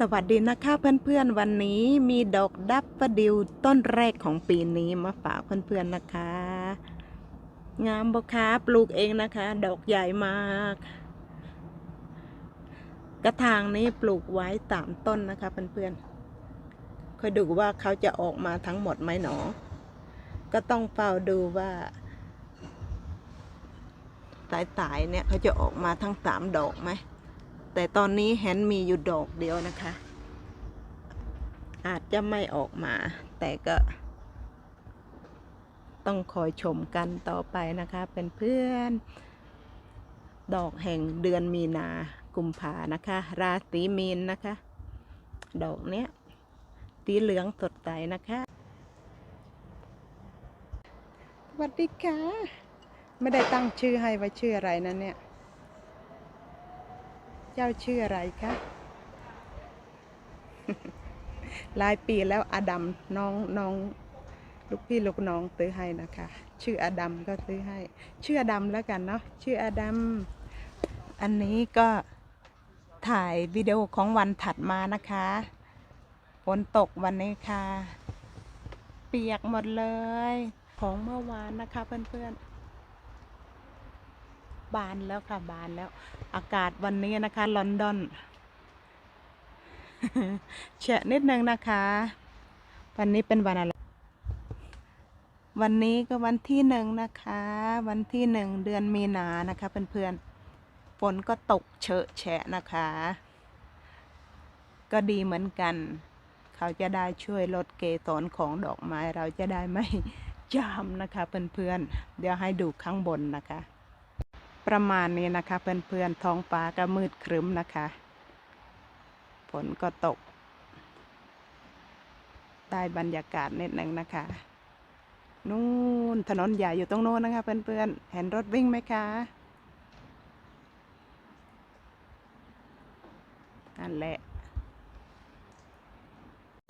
สวัสดีนะคะเพื่อนๆวันนี้มีดอกดับประดิวต้นแรกของปีนี้มาฝากเพื่อนๆนะคะ งามบคะปลูกเองนะคะ ดอกใหญ่มาก กระถางนี้ปลูกไว้ตามต้นนะคะเพื่อนๆคอยดูว่าเขาจะออกมาทั้งหมดไหมหนอ ก็ต้องเฝ้าดูว่าตายๆเนี่ยเขาจะออกมาทั้งสามดอกไหม แต่ตอนนี้เห็นมีอยู่ดอกเดียวนะคะ อาจจะไม่ออกมา แต่ก็ ต้องคอยชมกันต่อไปนะคะเป็นเพื่อนดอกแห่งเดือนมีนากุมภานะคะ ราศีมีนนะคะ ดอกเนี้ยสีเหลืองสดใสนะคะสวัสดีค่ะ ไม่ได้ตั้งชื่อให้ไว้ชื่ออะไรนะเนี่ย เจ้าชื่ออะไรคะหลายปีแล้วอดัมน้องน้องลูกพี่ลูกน้องซื้อให้นะคะ ชื่ออดัมก็ซื้อให้ ชื่ออดัมแล้วกันเนาะชื่ออดัมอันนี้ก็ถ่ายวิดีโอของวันถัดมานะคะฝนตกวันนี้ค่ะ เปียกหมดเลย ของเมื่อวานนะคะเพื่อนๆ บานแล้วค่ะบานแล้ว อากาศวันนี้นะคะ ลอนดอนเฉะนิดนึงนะคะ วันนี้เป็นวันอะไร วันนี้ก็วันที่หนึ่งนะคะ วันที่หนึ่งเดือนมีนานะคะเพื่อนๆฝนก็ตกเฉอะแฉะนะคะ ก็ดีเหมือนกัน เขาจะได้ช่วยลดเกสรของดอกไม้เราจะได้ไม่จามนะคะเพื่อนๆเดี๋ยวให้ดูข้างบนนะคะ ประมาณนี้นะคะ เพื่อนๆท้องฟ้าก็มืดครึ้มนะคะฝนก็ตก ได้บรรยากาศนิดหนึ่งนะคะ นู่นถนนใหญ่อยู่ตรงโน้นนะคะ เพื่อนๆ เห็นรถวิ่งไหมคะนั่นแหละ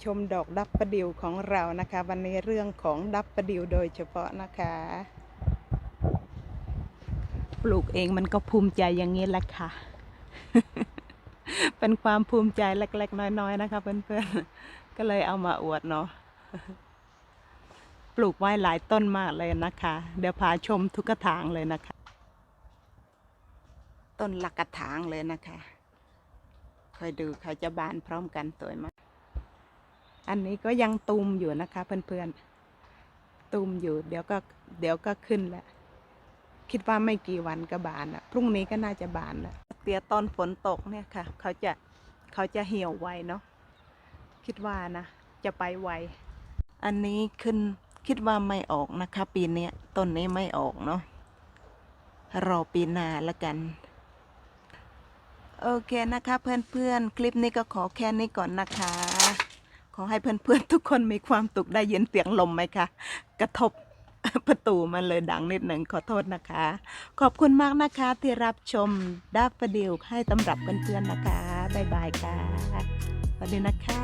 ชมดอกดับประดิวของเรานะคะ วันนี้เรื่องของดับประดิวโดยเฉพาะนะคะ ลูกเองมันก็ภูมิใจอย่างนี้แหละค่ะ เป็นความภูมิใจเล็กๆน้อยๆนะคะเพื่อนๆ ก็เลยเอามาอวดเนาะ ปลูกไว้หลายต้นมากเลยนะคะ เดี๋ยวพาชมทุกกระถางเลยนะคะ ต้นละกระถางเลยนะคะคอยดูเขาจะบานพร้อมกันสวยมากอันนี้ก็ยังตูมอยู่นะคะเพื่อนๆตูมอยู่เดี๋ยวก็เดี๋ยวก็ขึ้นแล้ว คิดว่าไม่กี่วันก็บานอะพรุ่งนี้ก็น่าจะบานล้วเตียตอนฝนตกเนี่ยค่ะ เขาจะเขาจะเหี่ยวไวเนาะคิดว่านะ จะไปไว อันนี้ขึ้นคิดว่าไม่ออกนะคะ ปีนี้ต้นนี้ไม่ออกเนาะรอปีหน้าละกัน โอเคนะคะ เพื่อนๆ คลิปนี้ก็ขอแค่นี้ก่อนนะคะ ขอให้เพื่อนๆ ทุกคนมีความสุขได้ยินเสียงลมไหมคะ กระทบ ประตูมันเลยดังนิดหนึ่งขอโทษนะคะ ขอบคุณมากนะคะที่รับชมดับประดิวให้ตำรับเพื่อนๆนะคะ บ๊ายบายค่ะสวัสดีนะคะ